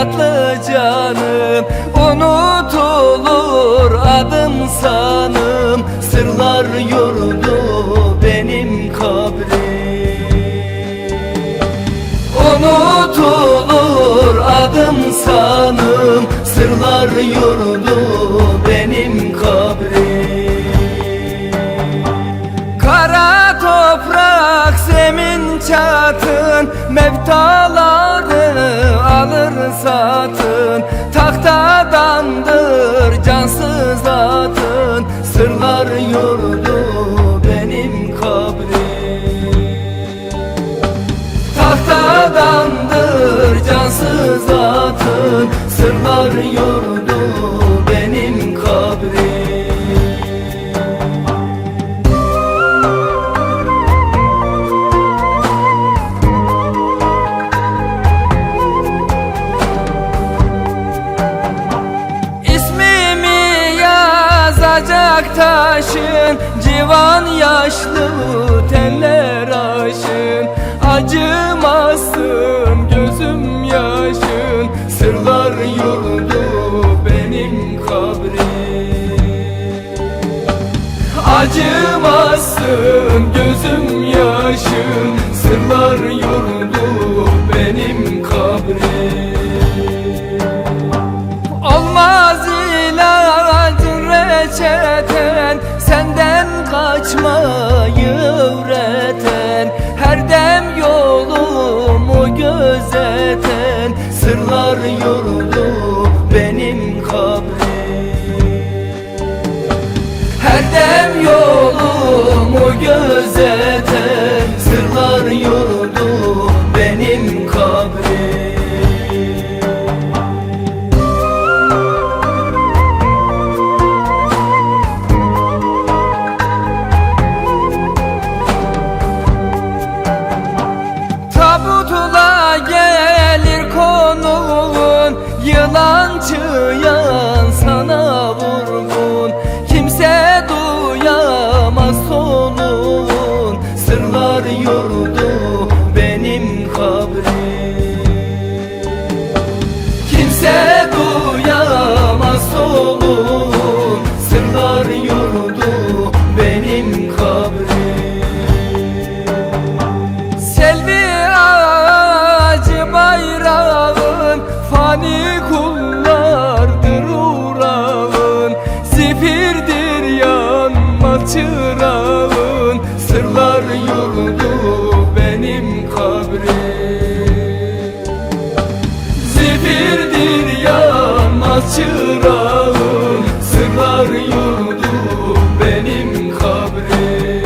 tatlı canım. Unutulur adım sanım. Sırlar yurdu benim kabrim. Unutulur adım sanım. Sırlar yurdu çatın Mevtaları alır satın. Tahtadandır cansız atın. Sırlar yurdu benim kabrim. Tahtadandır cansız atın. Sırlar yurdu Civan yaşlı teller aşın Acımasın gözüm yaşın. Sırlar yurdu benim kabrim. Acımasın gözüm yaşın Sırlar yurdu Sırlar yurdu to you. kabri Zifirdir yanmaz çırağım Sırlar yurdu benim kabri.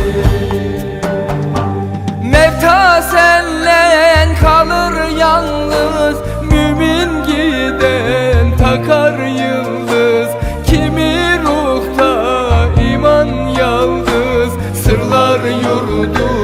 Mevta senle kalır yalnız Mümin giden takar yıldız. Kimi ruhta iman yalnız Sırlar yurdu